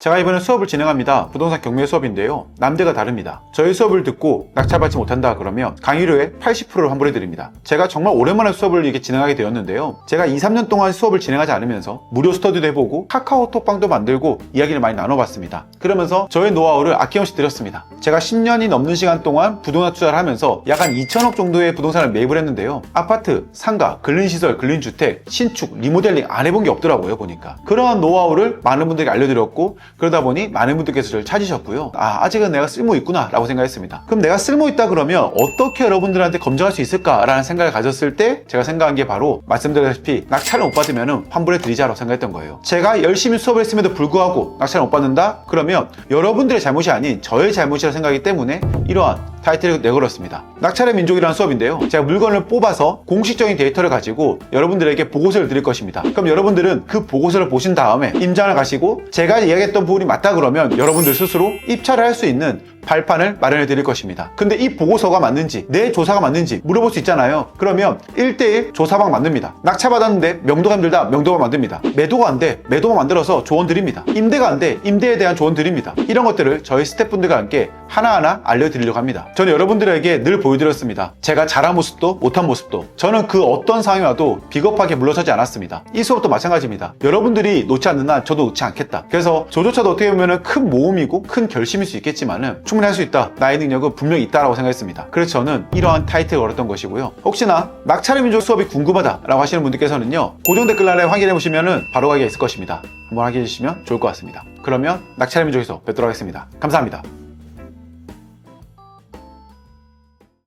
제가 이번에 수업을 진행합니다. 부동산 경매 수업인데요. 남대가 다릅니다. 저희 수업을 듣고 낙찰받지 못한다 그러면 강의료의 80%를 환불해 드립니다. 제가 정말 오랜만에 수업을 이렇게 진행하게 되었는데요. 제가 2, 3년 동안 수업을 진행하지 않으면서 무료 스터디도 해보고 카카오톡방도 만들고 이야기를 많이 나눠봤습니다. 그러면서 저의 노하우를 아낌없이 드렸습니다. 제가 10년이 넘는 시간 동안 부동산 투자를 하면서 약 한 2천억 정도의 부동산을 매입을 했는데요. 아파트, 상가, 근린시설, 근린주택, 신축, 리모델링 안 해본 게 없더라고요, 보니까. 그러한 노하우를 많은 분들에게 알려드렸고, 그러다 보니 많은 분들께서 저를 찾으셨고요. 아, 아직은 내가 쓸모 있구나, 라고 생각했습니다. 그럼 내가 쓸모 있다 그러면 어떻게 여러분들한테 검증할 수 있을까라는 생각을 가졌을 때 제가 생각한 게 바로 말씀드렸다시피 낙찰을 못 받으면 환불해 드리자라고 생각했던 거예요. 제가 열심히 수업을 했음에도 불구하고 낙찰을 못 받는다? 그러면 여러분들의 잘못이 아닌 저의 잘못이라 생각하기 때문에 이러한 타이틀을 내걸었습니다. 낙찰의 민족이라는 수업인데요. 제가 물건을 뽑아서 공식적인 데이터를 가지고 여러분들에게 보고서를 드릴 것입니다. 그럼 여러분들은 그 보고서를 보신 다음에 임장을 가시고 제가 이야기했던 부분이 맞다 그러면 여러분들 스스로 입찰을 할 수 있는 발판을 마련해 드릴 것입니다. 근데 이 보고서가 맞는지, 내 조사가 맞는지 물어볼 수 있잖아요. 그러면 1대1 조사방 만듭니다. 낙찰받았는데 명도가 힘들다, 명도가 만듭니다. 매도가 안 돼, 매도가 만들어서 조언 드립니다. 임대가 안 돼, 임대에 대한 조언 드립니다. 이런 것들을 저희 스태프분들과 함께 하나하나 알려드리려고 합니다. 저는 여러분들에게 늘 보여드렸습니다. 제가 잘한 모습도 못한 모습도 저는 그 어떤 상황이 와도 비겁하게 물러서지 않았습니다. 이 수업도 마찬가지입니다. 여러분들이 놓지 않는 한 저도 놓지 않겠다. 그래서 저조차도 어떻게 보면 큰 모험이고 큰 결심일 수 있겠지만은 충분히 할 수 있다. 나의 능력은 분명히 있다라고 생각했습니다. 그래서 저는 이러한 타이틀을 걸었던 것이고요. 혹시나 낙찰의 민족 수업이 궁금하다라고 하시는 분들께서는요. 고정 댓글란에 확인해 보시면은 바로 가게 있을 것입니다. 한번 확인해 주시면 좋을 것 같습니다. 그러면 낙찰의 민족에서 뵙도록 하겠습니다. 감사합니다.